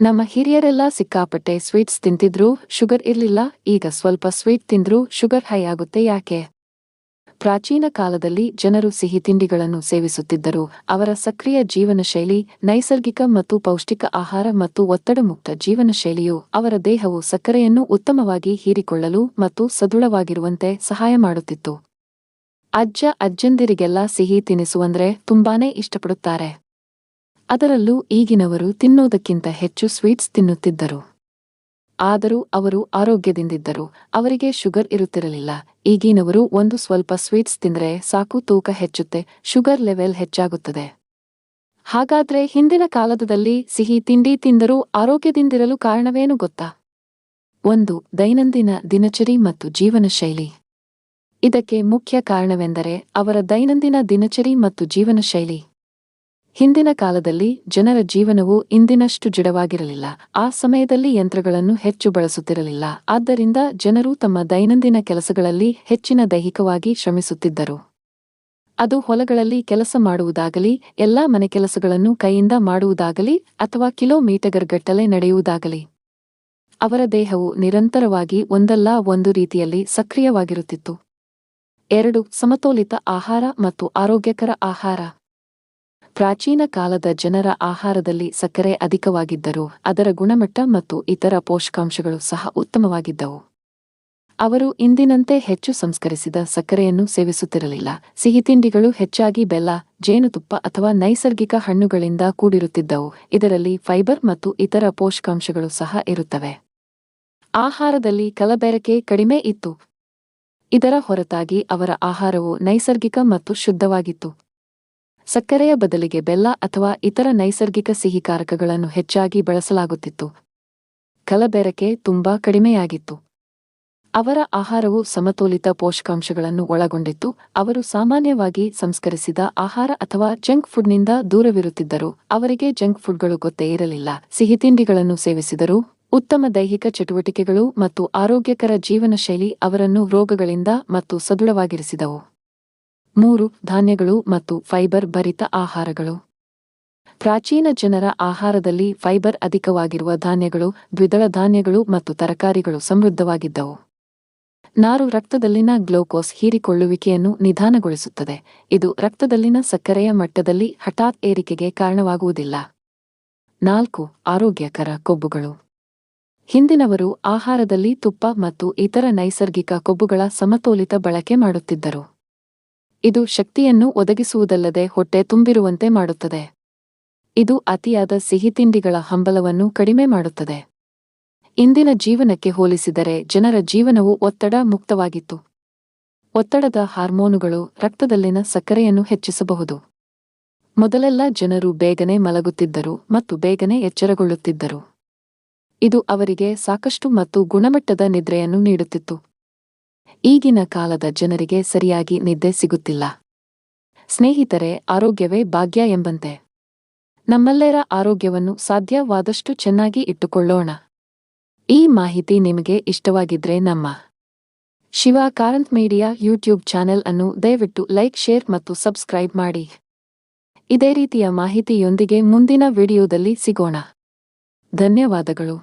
ನಮ್ಮ ಹಿರಿಯರೆಲ್ಲ ಸಿಕ್ಕಾಪಟ್ಟೆ sweets ತಿಂತಿದ್ರು, sugar ಇರಲಿಲ್ಲ, ಈಗ ಸ್ವಲ್ಪ ಸ್ವೀಟ್ ತಿಂದ್ರೂ ಶುಗರ್ ಹೈ ಆಗುತ್ತೆ ಯಾಕೆ? ಪ್ರಾಚೀನ ಕಾಲದಲ್ಲಿ ಜನರು ಸಿಹಿ ತಿಂಡಿಗಳನ್ನು ಸೇವಿಸುತ್ತಿದ್ದರು. ಅವರ ಸಕ್ರಿಯ ಜೀವನ ಶೈಲಿ ನೈಸರ್ಗಿಕ ಮತ್ತು ಪೌಷ್ಟಿಕ ಆಹಾರ ಮತ್ತು ಒತ್ತಡ ಮುಕ್ತ ಜೀವನ ಶೈಲಿಯು ಅವರ ದೇಹವು ಸಕ್ಕರೆಯನ್ನು ಉತ್ತಮವಾಗಿ ಹೀರಿಕೊಳ್ಳಲು ಮತ್ತು ಸದೃಢವಾಗಿರುವಂತೆ ಸಹಾಯ ಮಾಡುತ್ತಿತ್ತು. ಅಜ್ಜ ಅಜ್ಜಂದಿರಿಗೆಲ್ಲ ಸಿಹಿ ತಿನಿಸುವಂದ್ರೆ ತುಂಬಾನೇ ಇಷ್ಟಪಡುತ್ತಾರೆ. ಅದರಲ್ಲೂ ಈಗಿನವರು ತಿನ್ನೋದಕ್ಕಿಂತ ಹೆಚ್ಚು ಸ್ವೀಟ್ಸ್ ತಿನ್ನುತ್ತಿದ್ದರು. ಆದರೂ ಅವರು ಆರೋಗ್ಯದಿಂದಿದ್ದರು, ಅವರಿಗೆ ಶುಗರ್ ಇರುತ್ತಿರಲಿಲ್ಲ. ಈಗಿನವರು ಒಂದು ಸ್ವಲ್ಪ ಸ್ವೀಟ್ಸ್ ತಿಂದರೆ ಸಾಕು, ತೂಕ ಹೆಚ್ಚುತ್ತೆ, ಶುಗರ್ ಲೆವೆಲ್ ಹೆಚ್ಚಾಗುತ್ತದೆ. ಹಾಗಾದ್ರೆ ಹಿಂದಿನ ಕಾಲದಲ್ಲಿ ಸಿಹಿ ತಿಂಡಿ ತಿಂದರೂ ಆರೋಗ್ಯದಿಂದಿರಲು ಕಾರಣವೇನು ಗೊತ್ತಾ? ಒಂದು, ದೈನಂದಿನ ದಿನಚರಿ ಮತ್ತು ಜೀವನ ಶೈಲಿ ಇದಕ್ಕೆ ಮುಖ್ಯ ಕಾರಣವೆಂದರೆ ಅವರ ದೈನಂದಿನ ದಿನಚರಿ ಮತ್ತು ಜೀವನ ಶೈಲಿ ಹಿಂದಿನ ಕಾಲದಲ್ಲಿ ಜನರ ಜೀವನವು ಇಂದಿನಷ್ಟು ಜಡವಾಗಿರಲಿಲ್ಲ. ಆ ಸಮಯದಲ್ಲಿ ಯಂತ್ರಗಳನ್ನು ಹೆಚ್ಚು ಬಳಸುತ್ತಿರಲಿಲ್ಲ. ಆದ್ದರಿಂದ ಜನರು ತಮ್ಮ ದೈನಂದಿನ ಕೆಲಸಗಳಲ್ಲಿ ಹೆಚ್ಚಿನ ದೈಹಿಕವಾಗಿ ಶ್ರಮಿಸುತ್ತಿದ್ದರು. ಅದು ಹೊಲಗಳಲ್ಲಿ ಕೆಲಸ ಮಾಡುವುದಾಗಲಿ, ಎಲ್ಲಾ ಮನೆ ಕೆಲಸಗಳನ್ನು ಕೈಯಿಂದ ಮಾಡುವುದಾಗಲಿ ಅಥವಾ ಕಿಲೋಮೀಟರ್ಗಟ್ಟಲೆ ನಡೆಯುವುದಾಗಲಿ, ಅವರ ದೇಹವು ನಿರಂತರವಾಗಿ ಒಂದಲ್ಲ ಒಂದು ರೀತಿಯಲ್ಲಿ ಸಕ್ರಿಯವಾಗಿರುತ್ತಿತ್ತು. ಎರಡು, ಸಮತೋಲಿತ ಆಹಾರ ಮತ್ತು ಆರೋಗ್ಯಕರ ಆಹಾರ. ಪ್ರಾಚೀನ ಕಾಲದ ಜನರ ಆಹಾರದಲ್ಲಿ ಸಕ್ಕರೆ ಅಧಿಕವಾಗಿದ್ದರೂ ಅದರ ಗುಣಮಟ್ಟ ಮತ್ತು ಇತರ ಪೋಷಕಾಂಶಗಳು ಸಹ ಉತ್ತಮವಾಗಿದ್ದವು. ಅವರು ಇಂದಿನಂತೆ ಹೆಚ್ಚು ಸಂಸ್ಕರಿಸಿದ ಸಕ್ಕರೆಯನ್ನು ಸೇವಿಸುತ್ತಿರಲಿಲ್ಲ. ಸಿಹಿತಿಂಡಿಗಳು ಹೆಚ್ಚಾಗಿ ಬೆಲ್ಲ, ಜೇನುತುಪ್ಪ ಅಥವಾ ನೈಸರ್ಗಿಕ ಹಣ್ಣುಗಳಿಂದ ಕೂಡಿರುತ್ತಿದ್ದವು. ಇದರಲ್ಲಿ ಫೈಬರ್ ಮತ್ತು ಇತರ ಪೋಷಕಾಂಶಗಳು ಸಹ ಇರುತ್ತವೆ. ಆಹಾರದಲ್ಲಿ ಕಲಬೆರಕೆ ಕಡಿಮೆ ಇತ್ತು. ಇದರ ಹೊರತಾಗಿ ಅವರ ಆಹಾರವು ನೈಸರ್ಗಿಕ ಮತ್ತು ಶುದ್ಧವಾಗಿತ್ತು. ಸಕ್ಕರೆಯ ಬದಲಿಗೆ ಬೆಲ್ಲ ಅಥವಾ ಇತರ ನೈಸರ್ಗಿಕ ಸಿಹಿಕಾರಕಗಳನ್ನು ಹೆಚ್ಚಾಗಿ ಬಳಸಲಾಗುತ್ತಿತ್ತು. ಕಲಬೆರಕೆ ತುಂಬಾ ಕಡಿಮೆಯಾಗಿತ್ತು. ಅವರ ಆಹಾರವು ಸಮತೋಲಿತ ಪೋಷಕಾಂಶಗಳನ್ನು ಒಳಗೊಂಡಿತ್ತು. ಅವರು ಸಾಮಾನ್ಯವಾಗಿ ಸಂಸ್ಕರಿಸಿದ ಆಹಾರ ಅಥವಾ ಜಂಕ್ ಫುಡ್ನಿಂದ ದೂರವಿರುತ್ತಿದ್ದರು. ಅವರಿಗೆ ಜಂಕ್ ಫುಡ್ಗಳು ಗೊತ್ತೇ ಇರಲಿಲ್ಲ. ಸಿಹಿತಿಂಡಿಗಳನ್ನು ಸೇವಿಸಿದರು ಉತ್ತಮ ದೈಹಿಕ ಚಟುವಟಿಕೆಗಳು ಮತ್ತು ಆರೋಗ್ಯಕರ ಜೀವನ ಶೈಲಿ ಅವರನ್ನು ರೋಗಗಳಿಂದ ಮತ್ತು ಸದೃಢವಾಗಿರಿಸಿದವು. ಮೂರು ಧಾನ್ಯಗಳು ಮತ್ತು ಫೈಬರ್ ಭರಿತ ಆಹಾರಗಳು. ಪ್ರಾಚೀನ ಜನರ ಆಹಾರದಲ್ಲಿ ಫೈಬರ್ ಅಧಿಕವಾಗಿರುವ ಧಾನ್ಯಗಳು, ದ್ವಿದಳ ಧಾನ್ಯಗಳು ಮತ್ತು ತರಕಾರಿಗಳು ಸಮೃದ್ಧವಾಗಿದ್ದವು. ನಾರು ರಕ್ತದಲ್ಲಿನ ಗ್ಲೂಕೋಸ್ ಹೀರಿಕೊಳ್ಳುವಿಕೆಯನ್ನು ನಿಧಾನಗೊಳಿಸುತ್ತದೆ. ಇದು ರಕ್ತದಲ್ಲಿನ ಸಕ್ಕರೆಯ ಮಟ್ಟದಲ್ಲಿ ಹಠಾತ್ ಏರಿಕೆಗೆ ಕಾರಣವಾಗುವುದಿಲ್ಲ. ನಾಲ್ಕು ಆರೋಗ್ಯಕರ ಕೊಬ್ಬುಗಳು. ಹಿಂದಿನವರು ಆಹಾರದಲ್ಲಿ ತುಪ್ಪ ಮತ್ತು ಇತರ ನೈಸರ್ಗಿಕ ಕೊಬ್ಬುಗಳ ಸಮತೋಲಿತ ಬಳಕೆ ಮಾಡುತ್ತಿದ್ದರು. ಇದು ಶಕ್ತಿಯನ್ನು ಒದಗಿಸುವುದಲ್ಲದೆ ಹೊಟ್ಟೆ ತುಂಬಿರುವಂತೆ ಮಾಡುತ್ತದೆ. ಇದು ಅತಿಯಾದ ಸಿಹಿತಿಂಡಿಗಳ ಹಂಬಲವನ್ನು ಕಡಿಮೆ ಮಾಡುತ್ತದೆ. ಇಂದಿನ ಜೀವನಕ್ಕೆ ಹೋಲಿಸಿದರೆ ಜನರ ಜೀವನವು ಒತ್ತಡ ಮುಕ್ತವಾಗಿತ್ತು. ಒತ್ತಡದ ಹಾರ್ಮೋನುಗಳು ರಕ್ತದಲ್ಲಿನ ಸಕ್ಕರೆಯನ್ನು ಹೆಚ್ಚಿಸಬಹುದು. ಮೊದಲೆಲ್ಲ ಜನರು ಬೇಗನೆ ಮಲಗುತ್ತಿದ್ದರು ಮತ್ತು ಬೇಗನೆ ಎಚ್ಚರಗೊಳ್ಳುತ್ತಿದ್ದರು. ಇದು ಅವರಿಗೆ ಸಾಕಷ್ಟು ಮತ್ತು ಗುಣಮಟ್ಟದ ನಿದ್ರೆಯನ್ನು ನೀಡುತ್ತಿತ್ತು. ಈಗಿನ ಕಾಲದ ಜನರಿಗೆ ಸರಿಯಾಗಿ ನಿದ್ದೆ ಸಿಗುತ್ತಿಲ್ಲ. ಸ್ನೇಹಿತರೆ, ಆರೋಗ್ಯವೇ ಭಾಗ್ಯ ಎಂಬಂತೆ. ನಮ್ಮೆಲ್ಲರ ಆರೋಗ್ಯವನ್ನು ಸಾಧ್ಯವಾದಷ್ಟು ಚೆನ್ನಾಗಿ ಇಟ್ಟುಕೊಳ್ಳೋಣ. ಈ ಮಾಹಿತಿ ನಿಮಗೆ ಇಷ್ಟವಾಗಿದ್ರೆ ನಮ್ಮ Shiva Karanth media YouTube channel ಅನ್ನು ದಯವಿಟ್ಟು ಲೈಕ್, ಶೇರ್ ಮತ್ತು ಸಬ್ಸ್ಕ್ರೈಬ್ ಮಾಡಿ. ಇದೇ ರೀತಿಯ ಮಾಹಿತಿಯೊಂದಿಗೆ ಮುಂದಿನ ವಿಡಿಯೋದಲ್ಲಿ ಸಿಗೋಣ. ಧನ್ಯವಾದಗಳು.